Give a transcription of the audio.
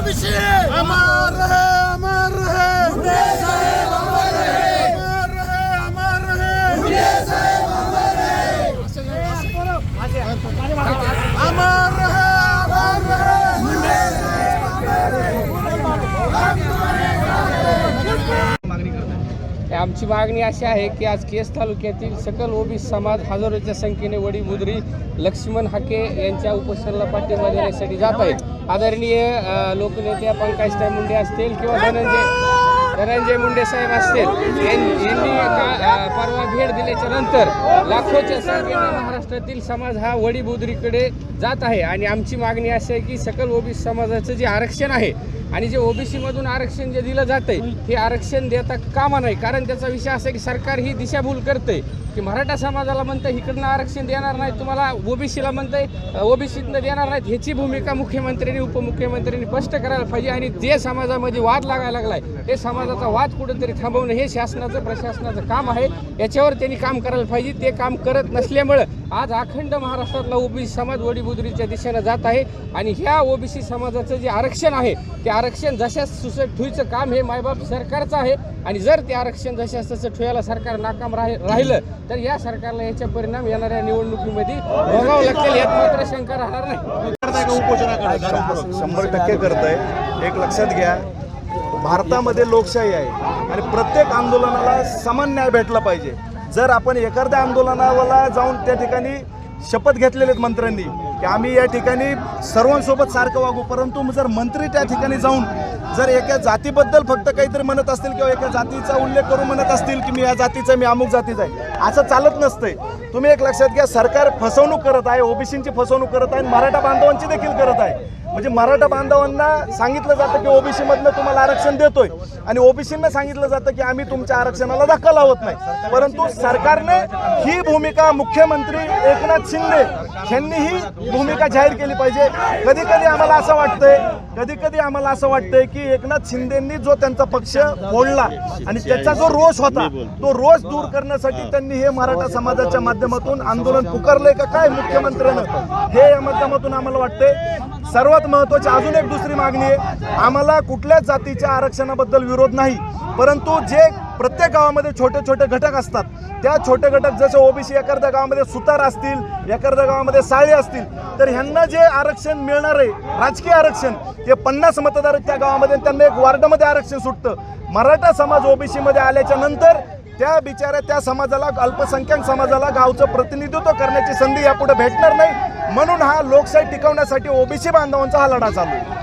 अमर रहे अमर रहे अमर रहे अमर रहे अमर रहे अमर रहे आमची मागणी अशी आहे की आज केस तालुक्यातील सकल ओबीसी समाज हजारोच्या संख्येने वडी बुद्री लक्ष्मण हाके यांच्या उपोषणाला पाठिंबा देण्यासाठी जात आहेत. आदरणीय लोकनेत्या लोकनेत्या पंकजताई मुंडे असतील किंवा धनंजय धनंजय मुंडे साहेब असतील यांनी परवा भेट दिल्याच्या नंतर लाखोच्या संख्येने महाराष्ट्रातील समाज हा वडी बुद्रीकडे जात आहे. आणि आमची मागणी अशी आहे की सकल ओबीसी समाजाचं जे आरक्षण आहे आणि जे ओबीसीमधून आरक्षण जे दिलं जातंय हे आरक्षण देता कामा नाही कारण त्याचा विषय असा की सरकार ही दिशाभूल करते की मराठा समाजाला म्हणतं इकडनं आरक्षण देणार नाही तुम्हाला ओबीसीला म्हणतंय ओबीसीतनं देणार नाहीत. ह्याची भूमिका मुख्यमंत्र्यांनी उपमुख्यमंत्र्यांनी स्पष्ट करायला पाहिजे. आणि जे समाजामध्ये वाद लागायला लागलाय हे समाजाचा वाद कुठंतरी थांबवणं हे शासनाचं प्रशासनाचं काम आहे. याच्यावर त्यांनी काम करायला पाहिजे. ते काम करत नसल्यामुळं आज अखंड महाराष्ट्रातला ओबीसी समाज वडीबुद्रीच्या दिशेनं जात आहे. आणि ह्या ओबीसी समाजाचं जे आरक्षण आहे ते आरक्षण जशाच सुसट ठेवायचं काम हे मायबाप सरकारचं आहे. आणि जर ते आरक्षण जशाच तसं ठेवायला सरकार नाकाम राहि राहिलं तर या सरकारला याचे परिणाम येणाऱ्या निवडणुकीमध्ये भोगावं लागतील यात मात्र शंका राहणार नाही शंभर टक्के करत आहे एक लक्षात घ्या भारतामध्ये लोकशाही आहे आणि प्रत्येक आंदोलनाला समान न्याय भेटला पाहिजे. जर आपण एखाद्या आंदोलनाला जाऊन त्या ठिकाणी शपथ घेतलेले आहेत मंत्र्यांनी. की आम्ही या ठिकाणी सर्वांसोबत सारखं वागू. परंतु जर मंत्री त्या ठिकाणी जाऊन जर एका जातीबद्दल फक्त काहीतरी म्हणत असतील किंवा एका जातीचा उल्लेख करून म्हणत असतील की मी या जातीचा मी अमुक जातीचा आहे असं चालत नसतंय. तुम्ही एक लक्षात घ्या सरकार फसवणूक करत आहे ओबीसींची फसवणूक करत आहे मराठा बांधवांची देखील करत आहे. म्हणजे मराठा बांधवांना सांगितलं जातं की ओबीसी मधनं तुम्हाला आरक्षण देतोय. आणि ओबीसींना सांगितलं जातं की आम्ही तुमच्या आरक्षणाला धक्का लावत नाही. परंतु सरकारने ही भूमिका मुख्यमंत्री एकनाथ शिंदे यांनी ही भूमिका जाहीर केली पाहिजे. कधी कधी आम्हाला असं वाटतंय कधी कधी आम्हाला असं वाटतंय की एकनाथ शिंदेंनी जो त्यांचा पक्ष फोडला आणि त्याचा जो रोष होता तो रोष दूर करण्यासाठी त्यांनी हे मराठा समाजाच्या माध्यमातून आंदोलन पुकारलंय का काय मुख्यमंत्र्यानं हे या माध्यमातून आम्हाला वाटतंय. सर्वात महत्वाची अजून एक दुसरी मागणी आहे आम्हाला कुठल्याच जातीच्या आरक्षणाबद्दल विरोध नाही परंतु जे प्रत्येक गावामध्ये छोटे छोटे घटक असतात. त्या छोटे घटक जसे ओबीसी एखाद्या गावामध्ये सुतार असतील एखाद्या गावामध्ये साळे असतील तर ह्यांना जे आरक्षण मिळणार आहे राजकीय आरक्षण ते पन्नास मतदार त्या गावामध्ये त्यांना एक वार्डामध्ये आरक्षण सुटतं. मराठा समाज ओबीसीमध्ये आल्याच्यानंतर त्या बिचाऱ्या त्या समाजाला अल्पसंख्याक समाजाला गावचं प्रतिनिधित्व करण्याची संधी यापुढे भेटणार नाही. म्हणून हा लोकशाही टिकवण्यासाठी ओबीसी बांधवांचा हा लढा चालू आहे.